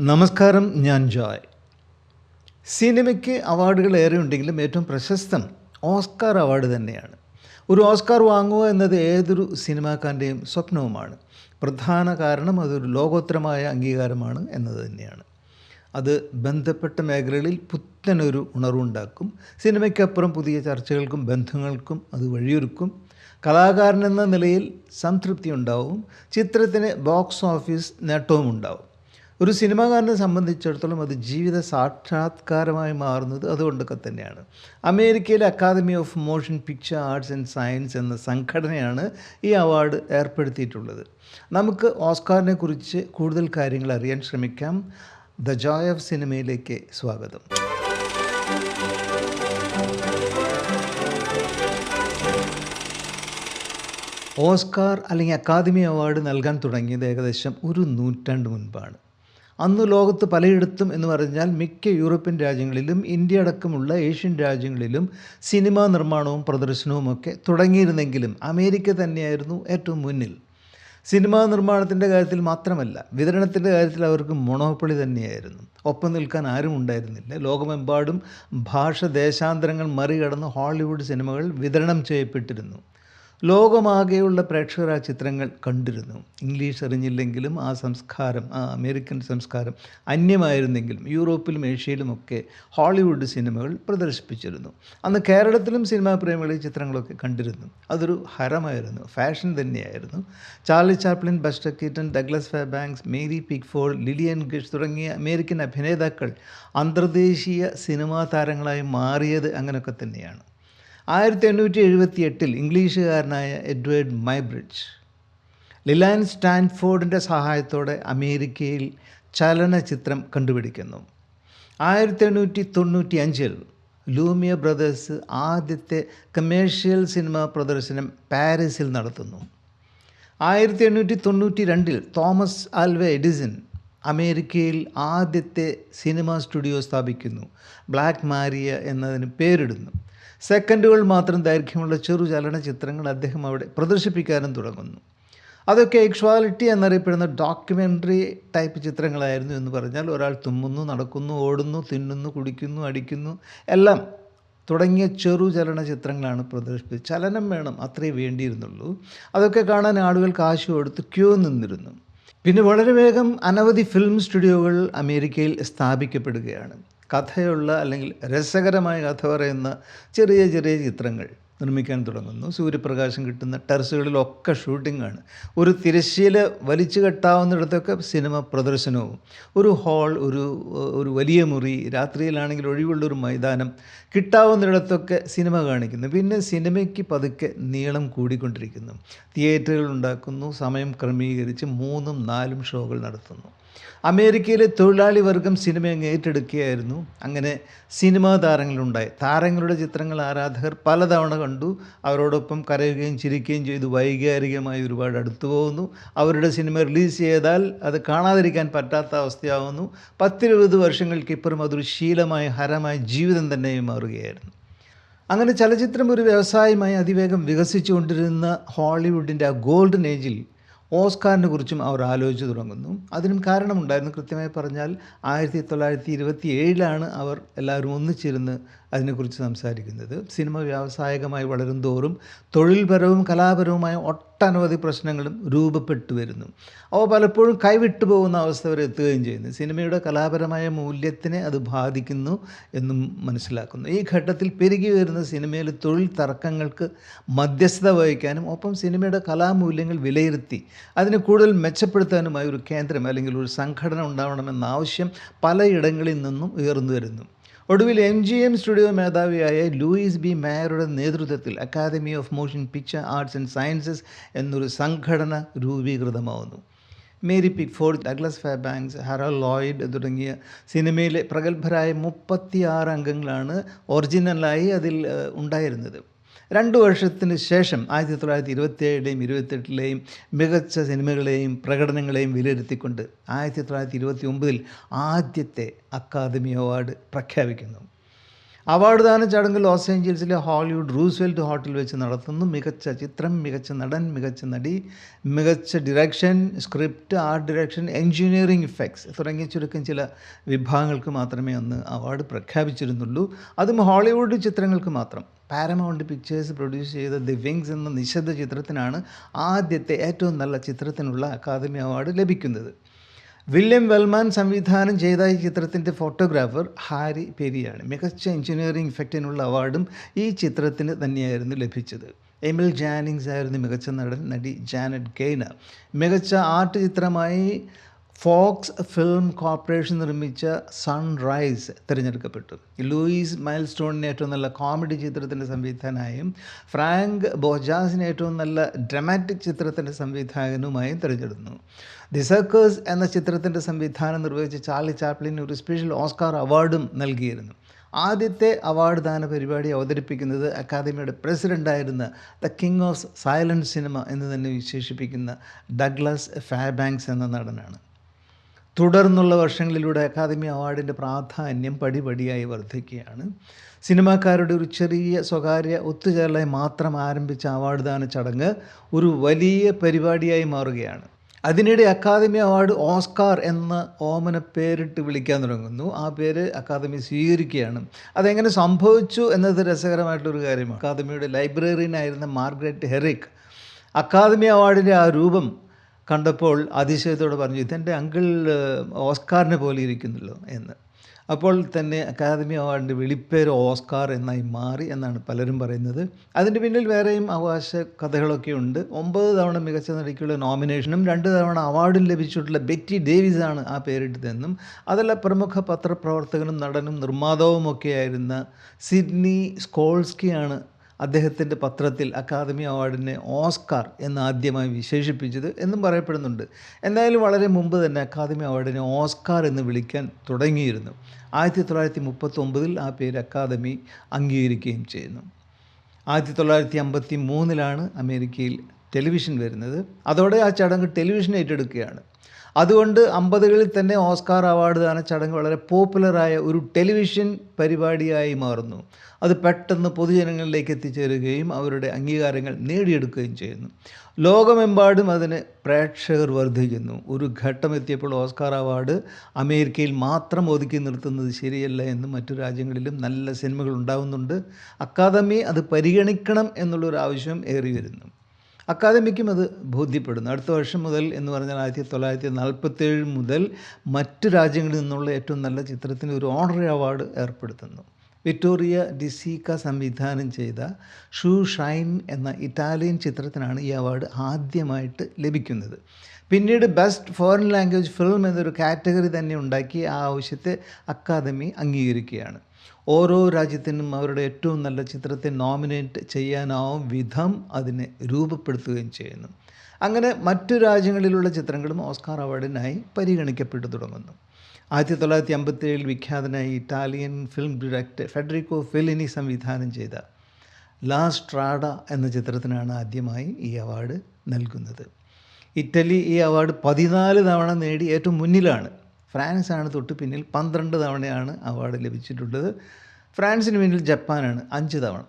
നമസ്കാരം ഞാൻ ജോയ്. സിനിമയ്ക്ക് അവാർഡുകൾ ഏറെ ഉണ്ടെങ്കിലും ഏറ്റവും പ്രശസ്തം ഓസ്കാർ അവാർഡ് തന്നെയാണ്. ഒരു ഓസ്കാർ വാങ്ങുക എന്നത് ഏതൊരു സിനിമാക്കാരന്റെയും സ്വപ്നവുമാണ്. പ്രധാന കാരണം അതൊരു ലോകോത്തരമായ അംഗീകാരമാണ് എന്നത് തന്നെയാണ്. അത് ബന്ധപ്പെട്ട മേഖലകളിൽ പുത്തനൊരു ഉണർവുണ്ടാക്കും. സിനിമയ്ക്കപ്പുറം പുതിയ ചർച്ചകൾക്കും ബന്ധങ്ങൾക്കും അത് വഴിയൊരുക്കും. കലാകാരൻ എന്ന നിലയിൽ സംതൃപ്തി ഉണ്ടാവും. ചിത്രത്തിന് ബോക്സ് ഓഫീസ് നേട്ടവും ഉണ്ടാവും. ഒരു സിനിമാകാരനെ സംബന്ധിച്ചിടത്തോളം അത് ജീവിത സാക്ഷാത്കാരമായി മാറുന്നത് അതുകൊണ്ടൊക്കെ തന്നെയാണ്. അമേരിക്കയിലെ academy of motion picture arts and science എന്ന സംഘടനയാണ് ഈ അവാർഡ് ഏർപ്പെടുത്തിയിട്ടുള്ളത്. നമുക്ക് ഓസ്കാറിനെ കുറിച്ച് കൂടുതൽ കാര്യങ്ങൾ അറിയാൻ ശ്രമിക്കാം. ദ ജോയ് ഓഫ് സിനിമയിലേക്ക് സ്വാഗതം. ഓസ്കാർ അല്ലെങ്കിൽ അക്കാദമി അവാർഡ് നൽകാൻ തുടങ്ങിയത് ഏകദേശം ഒരു നൂറ്റാണ്ട് മുൻപാണ്. അന്ന് ലോകത്ത് പലയിടത്തും എന്ന് പറഞ്ഞാൽ മിക്ക യൂറോപ്യൻ രാജ്യങ്ങളിലും ഇന്ത്യ അടക്കമുള്ള ഏഷ്യൻ രാജ്യങ്ങളിലും സിനിമാ നിർമ്മാണവും പ്രദർശനവും ഒക്കെ തുടങ്ങിയിരുന്നെങ്കിലും അമേരിക്ക തന്നെയായിരുന്നു ഏറ്റവും മുന്നിൽ. സിനിമാ നിർമ്മാണത്തിന്റെ കാര്യത്തിൽ മാത്രമല്ല വിതരണത്തിന്റെ കാര്യത്തിൽ അവർക്ക് മൊണോപ്പൊളി തന്നെയായിരുന്നു. ഒപ്പം നിൽക്കാൻ ആരും ഉണ്ടായിരുന്നില്ല. ലോകമെമ്പാടും ഭാഷ ദേശാന്തരങ്ങൾ മറികടന്ന് ഹോളിവുഡ് സിനിമകൾ വിതരണം ചെയ്യപ്പെട്ടിരുന്നു. ലോകമാകെയുള്ള പ്രേക്ഷകർ ആ ചിത്രങ്ങൾ കണ്ടിരുന്നു. ഇംഗ്ലീഷ് അറിഞ്ഞില്ലെങ്കിലും ആ സംസ്കാരം ആ അമേരിക്കൻ സംസ്കാരം അന്യമായിരുന്നെങ്കിലും യൂറോപ്പിലും ഏഷ്യയിലുമൊക്കെ ഹോളിവുഡ് സിനിമകൾ പ്രദർശിപ്പിച്ചിരുന്നു. അന്ന് കേരളത്തിലും സിനിമാ പ്രേമികൾ ഈ ചിത്രങ്ങളൊക്കെ കണ്ടിരുന്നു. അതൊരു ഹരമായിരുന്നു. ഫാഷൻ തന്നെയായിരുന്നു. Charlie Chaplin Buster Keaton Douglas Fairbanks Mary Pickford Lillian Gish തുടങ്ങിയ അമേരിക്കൻ അഭിനേതാക്കൾ അന്തർദേശീയ സിനിമാ താരങ്ങളായി മാറിയത് അങ്ങനെയൊക്കെ തന്നെയാണ്. ആയിരത്തി എണ്ണൂറ്റി എഴുപത്തി എട്ടിൽ ഇംഗ്ലീഷുകാരനായ എഡ്വേർഡ് മൈബ്രിഡ്ജ് ലിലാൻ സ്റ്റാൻഫോർഡിന്റെ സഹായത്തോടെ അമേരിക്കയിൽ ചലനചിത്രം കണ്ടുപിടിക്കുന്നു. ആയിരത്തി എണ്ണൂറ്റി തൊണ്ണൂറ്റി അഞ്ചിൽ ലൂമിയ ബ്രദേഴ്സ് ആദ്യത്തെ കമേഴ്ഷ്യൽ സിനിമ പ്രദർശനം പാരീസിൽ നടത്തുന്നു. ആയിരത്തി എണ്ണൂറ്റി തൊണ്ണൂറ്റി രണ്ടിൽ തോമസ് ആൽവ എഡിസൺ അമേരിക്കയിൽ ആദ്യത്തെ സിനിമ സ്റ്റുഡിയോ സ്ഥാപിക്കുന്നു. ബ്ലാക്ക് മാരിയ എന്നതിന് പേരിടുന്നു. സെക്കൻഡുകൾ മാത്രം ദൈർഘ്യമുള്ള ചെറു ചലനചിത്രങ്ങൾ അദ്ദേഹം അവിടെ പ്രദർശിപ്പിക്കാനും തുടങ്ങുന്നു. അതൊക്കെ എക്ഷ്വാലിറ്റി എന്നറിയപ്പെടുന്ന ഡോക്യുമെന്ററി ടൈപ്പ് ചിത്രങ്ങളായിരുന്നു എന്ന് പറഞ്ഞാൽ ഒരാൾ തുമ്മുന്നു നടക്കുന്നു ഓടുന്നു തിന്നുന്നു കുടിക്കുന്നു അടിക്കുന്നു എല്ലാം തുടങ്ങിയ ചെറു ചലന ചിത്രങ്ങളാണ് പ്രദർശിപ്പിച്ചത്. ചലനം വേണം അത്രേ വേണ്ടിയിരുന്നുള്ളൂ. അതൊക്കെ കാണാൻ ആളുകൾ കാശ് കൊടുത്ത് ക്യൂ നിന്നിരുന്നു. പിന്നെ വളരെ വേഗം അനവധി ഫിലിം സ്റ്റുഡിയോകൾ അമേരിക്കയിൽ സ്ഥാപിക്കപ്പെടുകയാണ്. കഥയുള്ള അല്ലെങ്കിൽ രസകരമായ കഥ പറയുന്ന ചെറിയ ചെറിയ ചിത്രങ്ങൾ നിർമ്മിക്കാൻ തുടങ്ങുന്നു. സൂര്യപ്രകാശം കിട്ടുന്ന ടെറസുകളിലൊക്കെ ഷൂട്ടിങ്ങാണ്. ഒരു തിരശ്ശീല വലിച്ചു കെട്ടാവുന്നിടത്തൊക്കെ സിനിമ പ്രദർശനവും. ഒരു ഹാൾ ഒരു ഒരു വലിയ മുറി രാത്രിയിലാണെങ്കിൽ ഒഴിവുള്ളൊരു മൈതാനം കിട്ടാവുന്നിടത്തൊക്കെ സിനിമ കാണിക്കുന്നു. പിന്നെ സിനിമയ്ക്ക് പതുക്കെ നീളം കൂടിക്കൊണ്ടിരിക്കുന്നു. തിയേറ്ററുകൾ ഉണ്ടാക്കുന്നു. സമയം ക്രമീകരിച്ച് മൂന്നും നാലും ഷോകൾ നടത്തുന്നു. അമേരിക്കയിലെ തൊഴിലാളി വർഗം സിനിമ അങ്ങ് ഏറ്റെടുക്കുകയായിരുന്നു. അങ്ങനെ സിനിമാ താരങ്ങളുണ്ടായി. താരങ്ങളുടെ ചിത്രങ്ങൾ ആരാധകർ പലതവണ കണ്ടു. അവരോടൊപ്പം കരയുകയും ചിരിക്കുകയും ചെയ്തു. വൈകാരികമായി ഒരുപാട് അടുത്തു പോകുന്നു. അവരുടെ സിനിമ റിലീസ് ചെയ്താൽ അത് കാണാതിരിക്കാൻ പറ്റാത്ത അവസ്ഥയാവുന്നു. പത്തിരുപത് വർഷങ്ങൾക്കിപ്പുറം അതൊരു ശീലമായ ഹരമായ ജീവിതം തന്നെ മാറുകയായിരുന്നു. അങ്ങനെ ചലച്ചിത്രം ഒരു വ്യവസായമായി അതിവേഗം വികസിച്ചുകൊണ്ടിരുന്ന ഹോളിവുഡിന്റെ ആ ഗോൾഡൻ ഏജിൽ ഓസ്കാറിനെ കുറിച്ചും അവർ ആലോചിച്ച് തുടങ്ങുന്നു. അതിനും കാരണമുണ്ടായിരുന്നു കൃത്യമായി പറഞ്ഞാൽ ആയിരത്തി തൊള്ളായിരത്തി ഇരുപത്തി ഏഴിലാണ് അവർ എല്ലാവരും ഒന്നിച്ചിരുന്ന് അതിനെക്കുറിച്ച് സംസാരിക്കുന്നത്. സിനിമ വ്യാവസായികമായി വളരും തോറും തൊഴിൽപരവും കലാപരവുമായ ഒട്ടനവധി പ്രശ്നങ്ങളും രൂപപ്പെട്ടു വരുന്നു. അവ പലപ്പോഴും കൈവിട്ടു പോകുന്ന അവസ്ഥ വരെ എത്തുകയും ചെയ്യുന്നു. സിനിമയുടെ കലാപരമായ മൂല്യത്തിനെ അത് ബാധിക്കുന്നു എന്നും മനസ്സിലാക്കുന്നു. ഈ ഘട്ടത്തിൽ പെരുകി വരുന്ന സിനിമയിലെ തൊഴിൽ തർക്കങ്ങൾക്ക് മധ്യസ്ഥത വഹിക്കാനും ഒപ്പം സിനിമയുടെ കലാമൂല്യങ്ങൾ വിലയിരുത്തി അതിനെ കൂടുതൽ മെച്ചപ്പെടുത്താനുമായി ഒരു കേന്ദ്രം അല്ലെങ്കിൽ ഒരു സംഘടന ഉണ്ടാവണമെന്ന ആവശ്യം പലയിടങ്ങളിൽ നിന്നും ഉയർന്നു വരുന്നു. ഒടുവിൽ എം ജി എം സ്റ്റുഡിയോ മേധാവിയായ ലൂയിസ് ബി മേയറുടെ നേതൃത്വത്തിൽ academy of motion picture arts and sciences എന്നൊരു സംഘടന രൂപീകൃതമാവുന്നു. Mary Pickford Douglas Fairbanks Harold Lloyd തുടങ്ങിയ സിനിമയിലെ പ്രഗത്ഭരായ മുപ്പത്തിയാറ് അംഗങ്ങളാണ് ഒറിജിനലായി അതിൽ ഉണ്ടായിരുന്നത്. രണ്ട് വർഷത്തിന് ശേഷം ആയിരത്തി തൊള്ളായിരത്തി ഇരുപത്തിയേഴിലെയും ഇരുപത്തെട്ടിലെയും മികച്ച സിനിമകളെയും പ്രകടനങ്ങളെയും വിലയിരുത്തിക്കൊണ്ട് ആയിരത്തി തൊള്ളായിരത്തി ഇരുപത്തി ഒമ്പതിൽ ആദ്യത്തെ അക്കാദമി അവാർഡ് പ്രഖ്യാപിക്കുന്നു. അവാർഡ് ദാന ചടങ്ങ് ലോസ് ഏഞ്ചൽസിലെ ഹോളിവുഡ് റൂസ്വെൽറ്റ് ഹോട്ടൽ വെച്ച് നടത്തുന്നു. മികച്ച ചിത്രം മികച്ച നടൻ മികച്ച നടി മികച്ച direction script art direction engineering effects തുടങ്ങിയ ചുരുക്കം ചില വിഭാഗങ്ങൾക്ക് മാത്രമേ അന്ന് അവാർഡ് പ്രഖ്യാപിച്ചിരുന്നുള്ളൂ. അതും ഹോളിവുഡ് ചിത്രങ്ങൾക്ക് മാത്രം. പാരമൗണ്ട് പിക്ചേഴ്സ് പ്രൊഡ്യൂസ് ചെയ്ത ദി വിങ്സ് എന്ന നിശബ്ദ ചിത്രത്തിനാണ് ആദ്യത്തെ ഏറ്റവും നല്ല ചിത്രത്തിനുള്ള അക്കാദമി അവാർഡ് ലഭിക്കുന്നത്. വില്യം വെൽമാൻ സംവിധാനം ചെയ്ത ഈ ചിത്രത്തിന്റെ ഫോട്ടോഗ്രാഫർ ഹാരി പെരിയാണ് മികച്ച എഞ്ചിനീയറിംഗ് ഇഫക്റ്റിനുള്ള അവാർഡും ഈ ചിത്രത്തിന് തന്നെയായിരുന്നു ലഭിച്ചത്. എമിൽ ജാനിങ്സ് ആയിരുന്നു മികച്ച നടൻ നടി ജാനറ്റ് ഗെയ്ന മികച്ച ആർട്ട് ചിത്രമായി ഫോക്സ് ഫിലിം കോർപ്പറേഷൻ നിർമ്മിച്ച സൺറൈസ് തിരഞ്ഞെടുക്കപ്പെട്ടു. ലൂയിസ് മൈൽ സ്റ്റോണിന് ഏറ്റവും നല്ല കോമഡി ചിത്രത്തിന്റെ സംവിധാനായും ഫ്രാങ്ക് ബോജാസിന് ഏറ്റവും നല്ല ഡ്രമാറ്റിക് ചിത്രത്തിന്റെ സംവിധായകനുമായും തിരഞ്ഞെടുത്തു. ദി സർക്കേഴ്സ് എന്ന ചിത്രത്തിന്റെ സംവിധാനം നിർവഹിച്ച ചാർലി ചാപ്ലിന് ഒരു സ്പെഷ്യൽ ഓസ്കാർ അവാർഡും നൽകിയിരുന്നു. ആദ്യത്തെ അവാർഡ് ദാന പരിപാടി അവതരിപ്പിക്കുന്നത് അക്കാദമിയുടെ പ്രസിഡന്റായിരുന്ന the king of silent cinema എന്ന് തന്നെ വിശേഷിപ്പിക്കുന്ന ഡഗ്ലസ് ഫാബാങ്ക്സ് എന്ന നടനാണ്. തുടർന്നുള്ള വർഷങ്ങളിലൂടെ അക്കാദമി അവാർഡിന്റെ പ്രാധാന്യം പടിപടിയായി വർദ്ധിക്കുകയാണ്. സിനിമാക്കാരുടെ ഒരു ചെറിയ സ്വകാര്യ ഒത്തുചേരലായി മാത്രം ആരംഭിച്ച അവാർഡ് ദാന ചടങ്ങ് ഒരു വലിയ പരിപാടിയായി മാറുകയാണ്. അതിനിടെ അക്കാദമി അവാർഡ് ഓസ്കാർ എന്ന ഓമന പേരിട്ട് വിളിക്കാൻ തുടങ്ങുന്നു. ആ പേര് അക്കാദമി സ്വീകരിക്കുകയാണ്. അതെങ്ങനെ സംഭവിച്ചു എന്നത് രസകരമായിട്ടൊരു കാര്യമാണ്. അക്കാദമിയുടെ ലൈബ്രറിയനായിരുന്ന മാർഗ്രറ്റ് ഹെറിക് അക്കാദമി അവാർഡിന്റെ ആ രൂപം കണ്ടപ്പോൾ അതിശയത്തോടെ പറഞ്ഞു ഇതെന്റെ അങ്കിൾ ഓസ്കാറിനെ പോലെ ഇരിക്കുന്നല്ലോ എന്ന്. അപ്പോൾ തന്നെ അക്കാദമി അവാർഡിന്റെ വിളിപ്പേര് ഓസ്കാർ എന്നായി മാറി എന്നാണ് പലരും പറയുന്നത്. അതിന്റെ പിന്നിൽ വേറെയും അവകാശ കഥകളൊക്കെ ഉണ്ട്. ഒമ്പത് തവണ മികച്ച നടിക്കുള്ള നോമിനേഷനും രണ്ട് തവണ അവാർഡും ലഭിച്ചിട്ടുള്ള ബെറ്റി ഡേവിസ് ആണ് ആ പേരിട്ടതെന്നും അതല്ല പ്രമുഖ പത്രപ്രവർത്തകനും നടനും നിർമ്മാതാവുമൊക്കെയായിരുന്ന സിഡ്നി സ്കോൾസ്കിയാണ് അദ്ദേഹത്തിന്റെ പത്രത്തിൽ അക്കാദമി അവാർഡിനെ ഓസ്കാർ എന്ന് ആദ്യമായി വിശേഷിപ്പിച്ചത് എന്നും പറയപ്പെടുന്നുണ്ട്. എന്തായാലും വളരെ മുമ്പ് തന്നെ അക്കാദമി അവാർഡിനെ ഓസ്കാർ എന്ന് വിളിക്കാൻ തുടങ്ങിയിരുന്നു. ആയിരത്തി തൊള്ളായിരത്തി മുപ്പത്തൊമ്പതിൽ ആ പേര് അക്കാദമി അംഗീകരിക്കുകയും ചെയ്യുന്നു. ആയിരത്തി തൊള്ളായിരത്തി അമ്പത്തി മൂന്നിലാണ് അമേരിക്കയിൽ ടെലിവിഷൻ വരുന്നത്. അതോടെ ആ ചടങ്ങ് ടെലിവിഷൻ ഏറ്റെടുക്കുകയാണ്. അതുകൊണ്ട് അമ്പതുകളിൽ തന്നെ ഓസ്കാർ അവാർഡ് ദാന ചടങ്ങ് വളരെ പോപ്പുലറായ ഒരു ടെലിവിഷൻ പരിപാടിയായി മാറുന്നു. അത് പെട്ടെന്ന് പൊതുജനങ്ങളിലേക്ക് എത്തിച്ചേരുകയും അവരുടെ അംഗീകാരങ്ങൾ നേടിയെടുക്കുകയും ചെയ്യുന്നു. ലോകമെമ്പാടും അതിന് പ്രേക്ഷകർ വർദ്ധിക്കുന്നു. ഒരു ഘട്ടം എത്തിയപ്പോൾ ഓസ്കാർ അവാർഡ് അമേരിക്കയിൽ മാത്രം ഒതുക്കി നിർത്തുന്നത് ശരിയല്ല എന്നും മറ്റു രാജ്യങ്ങളിലും നല്ല സിനിമകൾ ഉണ്ടാകുന്നുണ്ട് അക്കാദമി അത് പരിഗണിക്കണം എന്നുള്ളൊരു ആവശ്യം ഏറി വരുന്നു അക്കാദമിക്കും അത് ബോധ്യപ്പെടുന്നു. അടുത്ത വർഷം മുതൽ എന്ന് പറഞ്ഞാൽ ആയിരത്തി തൊള്ളായിരത്തി നാൽപ്പത്തേഴ് മുതൽ മറ്റ് രാജ്യങ്ങളിൽ നിന്നുള്ള ഏറ്റവും നല്ല ചിത്രത്തിന് ഒരു ഓണറി അവാർഡ് ഏർപ്പെടുത്തുന്നു. വിക്ടോറിയ ഡിസീക്ക സംവിധാനം ചെയ്ത ഷൂ ഷൈൻ എന്ന ഇറ്റാലിയൻ ചിത്രത്തിനാണ് ഈ അവാർഡ് ആദ്യമായിട്ട് ലഭിക്കുന്നത്. പിന്നീട് ബെസ്റ്റ് ഫോറിൻ ലാംഗ്വേജ് ഫിലിം എന്നൊരു കാറ്റഗറി തന്നെ ഉണ്ടാക്കി ആ ആവശ്യത്തെ അക്കാദമി അംഗീകരിക്കുകയാണ്. ഓരോ രാജ്യത്തിനും അവരുടെ ഏറ്റവും നല്ല ചിത്രത്തെ നോമിനേറ്റ് ചെയ്യാനാവും വിധം അതിനെ രൂപപ്പെടുത്തുകയും ചെയ്യുന്നു. അങ്ങനെ മറ്റു രാജ്യങ്ങളിലുള്ള ചിത്രങ്ങളും ഓസ്കാർ അവാർഡിനായി പരിഗണിക്കപ്പെട്ടു തുടങ്ങുന്നു. ആയിരത്തി തൊള്ളായിരത്തി അമ്പത്തിയേഴിൽ വിഖ്യാതനായ Italian film director Federico Fellini സംവിധാനം ചെയ്ത ലാ സ്ട്രാഡ എന്ന ചിത്രത്തിനാണ് ആദ്യമായി ഈ അവാർഡ് നൽകുന്നത്. ഇറ്റലി ഈ അവാർഡ് പതിനാല് തവണ നേടി ഏറ്റവും മുന്നിലാണ്. ഫ്രാൻസാണ് തൊട്ട് പിന്നിൽ പന്ത്രണ്ട് തവണയാണ് അവാർഡ് ലഭിച്ചിട്ടുള്ളത്. ഫ്രാൻസിന് പിന്നിൽ ജപ്പാനാണ് അഞ്ച് തവണ.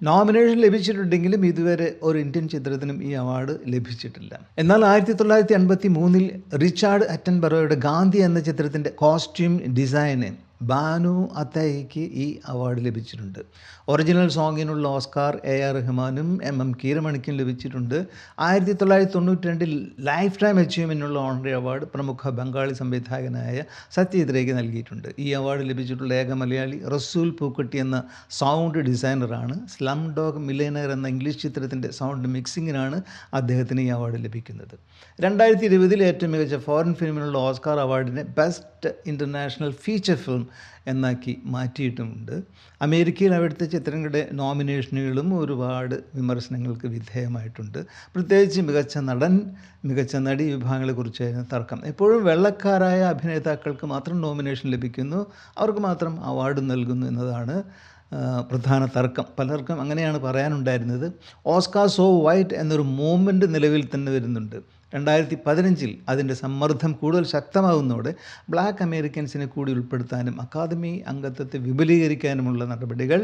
നോമിനേഷൻ ലഭിച്ചിട്ടുണ്ടെങ്കിലും ഇതുവരെ ഒരു ഇന്ത്യൻ ചിത്രത്തിനും ഈ അവാർഡ് ലഭിച്ചിട്ടില്ല. എന്നാൽ ആയിരത്തി തൊള്ളായിരത്തി അൻപത്തി മൂന്നിൽ റിച്ചാർഡ് അറ്റൻബറോയുടെ ഗാന്ധി എന്ന ചിത്രത്തിന്റെ കോസ്റ്റ്യൂം ഡിസൈന് ബാനു അത്തയ്ക്ക് ഈ അവാർഡ് ലഭിച്ചിട്ടുണ്ട്. ഒറിജിനൽ സോങ്ങിനുള്ള ഓസ്കാർ എ ആർ റഹ്മാനും എം എം കീരമണിക്കും ലഭിച്ചിട്ടുണ്ട്. ആയിരത്തി തൊള്ളായിരത്തി തൊണ്ണൂറ്റി രണ്ടിൽ ലൈഫ് ടൈം അച്ചീവ്മെന്റിനുള്ള ഓണറി അവാർഡ് പ്രമുഖ ബംഗാളി സംവിധായകനായ സത്യജിത്രയ്ക്ക് നൽകിയിട്ടുണ്ട്. ഈ അവാർഡ് ലഭിച്ചിട്ടുള്ള ഏക മലയാളി റസൂൽ പൂക്കുട്ടി എന്ന സൗണ്ട് ഡിസൈനറാണ്. സ്ലം ഡോഗ് മില്ലേനർ എന്ന ഇംഗ്ലീഷ് ചിത്രത്തിന്റെ സൗണ്ട് മിക്സിങ്ങിനാണ് അദ്ദേഹത്തിന് ഈ അവാർഡ് ലഭിക്കുന്നത്. രണ്ടായിരത്തി ഇരുപതിൽ ഏറ്റവും മികച്ച ഫോറിൻ ഫിലിമിനുള്ള ഓസ്കാർ അവാർഡിനെ ബെസ്റ്റ് ഇന്റർനാഷണൽ ഫീച്ചർ ഫിലിം എന്നാക്കി മാറ്റിയിട്ടുമുണ്ട്. അമേരിക്കയിൽ അവിടുത്തെ ചിത്രങ്ങളുടെ നോമിനേഷനുകളും ഒരുപാട് വിമർശനങ്ങൾക്ക് വിധേയമായിട്ടുണ്ട്. പ്രത്യേകിച്ച് മികച്ച നടൻ മികച്ച നടി വിഭാഗങ്ങളെക്കുറിച്ചായിരുന്നു തർക്കം. എപ്പോഴും വെള്ളക്കാരായ അഭിനേതാക്കൾക്ക് മാത്രം നോമിനേഷൻ ലഭിക്കുന്നു അവർക്ക് മാത്രം അവാർഡ് നൽകുന്നു എന്നതാണ് പ്രധാന തർക്കം. പലർക്കും അങ്ങനെയാണ് പറയാനുണ്ടായിരുന്നത്. ഓസ്കാ സോ വൈറ്റ് എന്നൊരു മൂവ്മെന്റ് നിലവിൽ തന്നെ വരുന്നുണ്ട്. രണ്ടായിരത്തി പതിനഞ്ചിൽ അതിന്റെ സമ്മർദ്ദം കൂടുതൽ ശക്തമാകുന്നതോടെ ബ്ലാക്ക് അമേരിക്കൻസിനെ കൂടി ഉൾപ്പെടുത്താനും അക്കാദമി അംഗത്വത്തെ വിപുലീകരിക്കാനുമുള്ള നടപടികൾ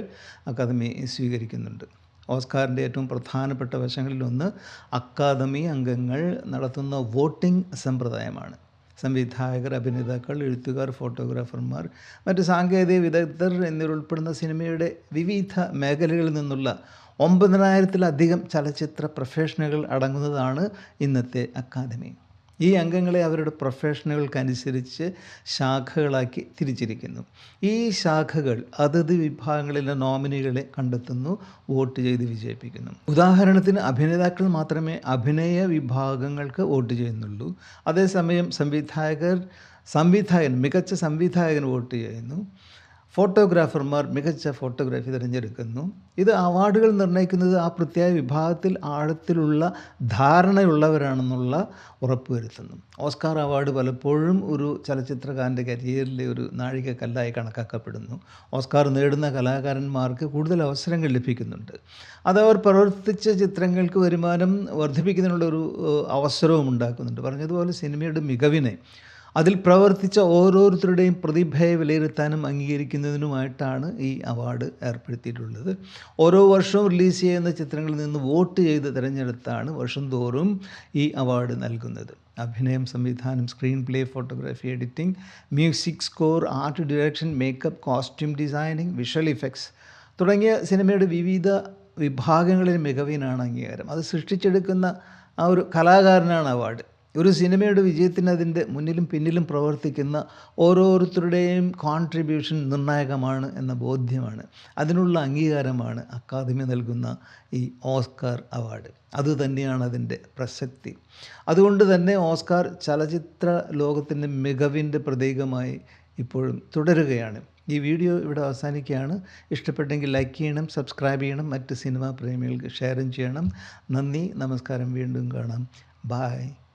അക്കാദമി സ്വീകരിക്കുന്നുണ്ട്. ഓസ്കാറിന്റെ ഏറ്റവും പ്രധാനപ്പെട്ട വശങ്ങളിലൊന്ന് അക്കാദമി അംഗങ്ങൾ നടത്തുന്ന വോട്ടിംഗ് സമ്പ്രദായമാണ്. സംവിധായകർ അഭിനേതാക്കൾ എഴുത്തുകാർ ഫോട്ടോഗ്രാഫർമാർ മറ്റ് സാങ്കേതിക വിദഗ്ധർ എന്നിവരുൾപ്പെടുന്ന സിനിമയുടെ വിവിധ മേഖലകളിൽ നിന്നുള്ള ഒമ്പതിനായിരത്തിലധികം ചലച്ചിത്ര പ്രൊഫഷണലുകൾ അടങ്ങുന്നതാണ് ഇന്നത്തെ അക്കാദമി. ഈ അംഗങ്ങളെ അവരുടെ പ്രൊഫഷനുകൾക്കനുസരിച്ച് ശാഖകളാക്കി തിരിച്ചിരിക്കുന്നു. ഈ ശാഖകൾ അതത് വിഭാഗങ്ങളിലെ നോമിനികളെ കണ്ടെത്തുന്നു വോട്ട് ചെയ്ത് വിജയിപ്പിക്കുന്നു. ഉദാഹരണത്തിന് അഭിനേതാക്കൾ മാത്രമേ അഭിനയ വിഭാഗങ്ങൾക്ക് വോട്ട് ചെയ്യുന്നുള്ളൂ. അതേസമയം സംവിധായകർ സംവിധായകൻ മികച്ച സംവിധായകൻ വോട്ട് ചെയ്യുന്നു. ഫോട്ടോഗ്രാഫർമാർ മികച്ച ഫോട്ടോഗ്രാഫി തിരഞ്ഞെടുക്കുന്നു. ഇത് അവാർഡുകൾ നിർണയിക്കുന്നത് ആ പ്രത്യേക വിഭാഗത്തിൽ ആഴത്തിലുള്ള ധാരണയുള്ളവരാണെന്നുള്ള ഉറപ്പുവരുത്തുന്നു ഓസ്കാർ അവാർഡ് പലപ്പോഴും ഒരു ചലച്ചിത്രകാരന്റെ കരിയറിലെ ഒരു നാഴികക്കല്ലായി കണക്കാക്കപ്പെടുന്നു. ഓസ്കാർ നേടുന്ന കലാകാരന്മാർക്ക് കൂടുതൽ അവസരങ്ങൾ ലഭിക്കുന്നുണ്ട്. അത് അവർ പ്രവർത്തിച്ച ചിത്രങ്ങൾക്ക് വരുമാനം വർദ്ധിപ്പിക്കുന്നതിനുള്ള ഒരു അവസരവും ഉണ്ടാക്കുന്നുണ്ട്. പറഞ്ഞതുപോലെ സിനിമയുടെ മികവിനെ അതിൽ പ്രവർത്തിച്ച ഓരോരുത്തരുടെയും പ്രതിഭയെ വിലയിരുത്താനും അംഗീകരിക്കുന്നതിനുമായിട്ടാണ് ഈ അവാർഡ് ഏർപ്പെടുത്തിയിട്ടുള്ളത്. ഓരോ വർഷവും റിലീസ് ചെയ്യുന്ന ചിത്രങ്ങളിൽ നിന്ന് വോട്ട് ചെയ്ത് തിരഞ്ഞെടുത്താണ് വർഷം തോറും ഈ അവാർഡ് നൽകുന്നത്. അഭിനയം സംവിധാനം screenplay photography editing music score art direction makeup costume designing visual effects തുടങ്ങിയ സിനിമയുടെ വിവിധ വിഭാഗങ്ങളിൽ മികവിനാണ് അംഗീകാരം. അത് സൃഷ്ടിച്ചെടുക്കുന്ന ആ ഒരു കലാകാരനാണ് അവാർഡ്. ഒരു സിനിമയുടെ വിജയത്തിന് അതിന്റെ മുന്നിലും പിന്നിലും പ്രവർത്തിക്കുന്ന ഓരോരുത്തരുടെയും കോൺട്രിബ്യൂഷൻ നിർണായകമാണ് എന്ന ബോധ്യമാണ്. അതിനുള്ള അംഗീകാരമാണ് അക്കാദമി നൽകുന്ന ഈ ഓസ്കാർ അവാർഡ്. അതുതന്നെയാണ് അതിന്റെ പ്രസക്തി. അതുകൊണ്ട് തന്നെ ഓസ്കാർ ചലച്ചിത്ര ലോകത്തിന്റെ മികവിന്റെ പ്രതീകമായി ഇപ്പോഴും തുടരുകയാണ്. ഈ വീഡിയോ ഇവിടെ അവസാനിക്കുകയാണ്. ഇഷ്ടപ്പെട്ടെങ്കിൽ ലൈക്ക് ചെയ്യണം സബ്സ്ക്രൈബ് ചെയ്യണം മറ്റ് സിനിമാ പ്രേമികൾക്ക് ഷെയറും ചെയ്യണം. നന്ദി നമസ്കാരം. വീണ്ടും കാണാം. ബായ്